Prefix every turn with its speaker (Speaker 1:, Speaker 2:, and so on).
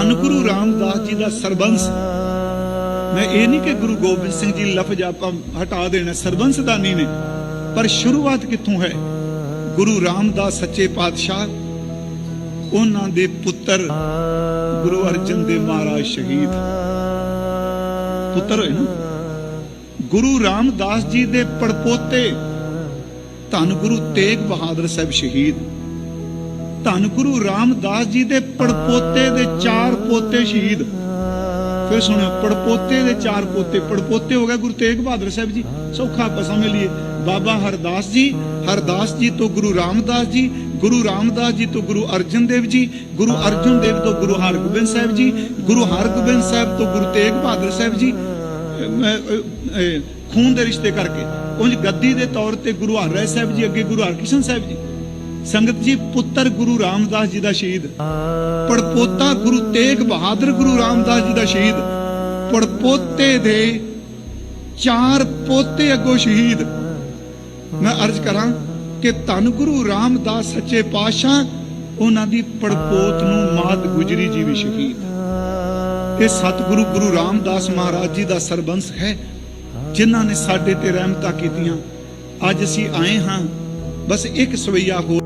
Speaker 1: ਧੰਨ ਗੁਰੂ ਰਾਮਦਾਸ ਜੀ ਦਾ ਸਰਬੰਸ। ਮੈਂ ਇਹ ਨਹੀਂ ਕਿ ਗੁਰੂ ਗੋਬਿੰਦ ਸਿੰਘ ਜੀ ਲਫ਼ਜ਼ ਆਪਾਂ ਹਟਾ ਦੇਣਾ, ਸਰਬੰਸ ਦਾ ਨੇ। ਪਰ ਸ਼ੁਰੂਆਤ ਕਿੱਥੋਂ ਹੈ? ਗੁਰੂ ਰਾਮਦਾਸ ਸੱਚੇ ਪਾਤਸ਼ਾਹ, ਉਹਨਾਂ ਦੇ ਪੁੱਤਰ ਗੁਰੂ ਅਰਜਨ ਦੇਵ ਮਹਾਰਾਜ ਸ਼ਹੀਦ। ਪੁੱਤਰ ਹੋਏ ਨਾ? ਗੁਰੂ ਰਾਮਦਾਸ ਜੀ ਦੇ ਪੜਪੋਤੇ ਧੰਨ ਗੁਰੂ ਤੇਗ ਬਹਾਦਰ ਸਾਹਿਬ ਸ਼ਹੀਦ। ਧੰਨ ਗੁਰੂ ਰਾਮਦਾਸ ਜੀ ਦੇ ਪੜਪੋਤੇ ਦੇ ਚਾਰ ਪੋਤੇ ਸ਼ਹੀਦ। ਫਿਰ ਸੁਣੋ ਪੜਪੋਤੇ ਦੇ ਚਾਰ ਪੋਤੇ, ਪੜਪੋਤੇ ਹੋ ਗਏ ਗੁਰੂ ਤੇਗ ਬਹਾਦਰ ਸਾਹਿਬ ਜੀ, ਸੌਖਾ ਆਪਾਂ ਸਮਝ ਲਈਏ। ਬਾਬਾ ਹਰਦਾਸ ਜੀ ਹਰਦਾਸ ਜੀ ਤੋਂ ਗੁਰੂ ਰਾਮਦਾਸ ਜੀ, ਗੁਰੂ ਰਾਮਦਾਸ ਜੀ ਤੋਂ ਗੁਰੂ ਅਰਜਨ ਦੇਵ ਜੀ, ਗੁਰੂ ਅਰਜਨ ਦੇਵ ਤੋਂ ਗੁਰੂ ਹਰਗੋਬਿੰਦ ਸਾਹਿਬ ਜੀ, ਗੁਰੂ ਹਰਗੋਬਿੰਦ ਸਾਹਿਬ ਤੋਂ ਗੁਰੂ ਤੇਗ ਬਹਾਦਰ ਸਾਹਿਬ ਜੀ ਖੂਨ ਦੇ ਰਿਸ਼ਤੇ ਕਰਕੇ। ਉਂਝ ਗੱਦੀ ਦੇ ਤੌਰ ਤੇ ਗੁਰੂ ਹਰਰਾਏ ਸਾਹਿਬ ਜੀ, ਅੱਗੇ ਗੁਰੂ ਹਰਕ੍ਰਿਸ਼ਨ ਸਾਹਿਬ ਜੀ। ਸੰਗਤ ਜੀ, ਪੁੱਤਰ ਗੁਰੂ ਰਾਮਦਾਸ ਜੀ ਦਾ ਸ਼ਹੀਦ। ਪੜਪੋਤਾ ਗੁਰੂ ਤੇਗ ਬਹਾਦਰ ਗੁਰੂ ਰਾਮਦਾਸ ਜੀ ਦਾ ਸ਼ਹੀਦ। ਪੜਪੋਤੇ ਦੇ ਚਾਰ ਪੋਤੇ ਅੱਗੋਂ ਸ਼ਹੀਦ। ਮੈਂ ਅਰਜ਼ ਕਰਾਂ ਕਿ ਧੰਨ ਗੁਰੂ ਰਾਮਦਾਸ ਸੱਚੇ ਪਾਤਸ਼ਾਹ ਉਹਨਾਂ ਦੀ ਪੜਪੋਤ ਨੂੰ ਮਾਤ ਗੁਜਰੀ ਜੀ ਵੀ ਸ਼ਹੀਦ। ਇਹ ਸਤਿਗੁਰੂ ਗੁਰੂ ਰਾਮਦਾਸ ਮਹਾਰਾਜ ਜੀ ਦਾ ਸਰਬੰਸ ਹੈ, ਜਿਨ੍ਹਾਂ ਨੇ ਸਾਡੇ ਤੇ ਰਹਿਮਤਾਂ ਕੀਤੀਆਂ। ਅੱਜ ਅਸੀਂ ਆਏ ਹਾਂ, ਬਸ ਇੱਕ ਸਵਈਆ ਹੋ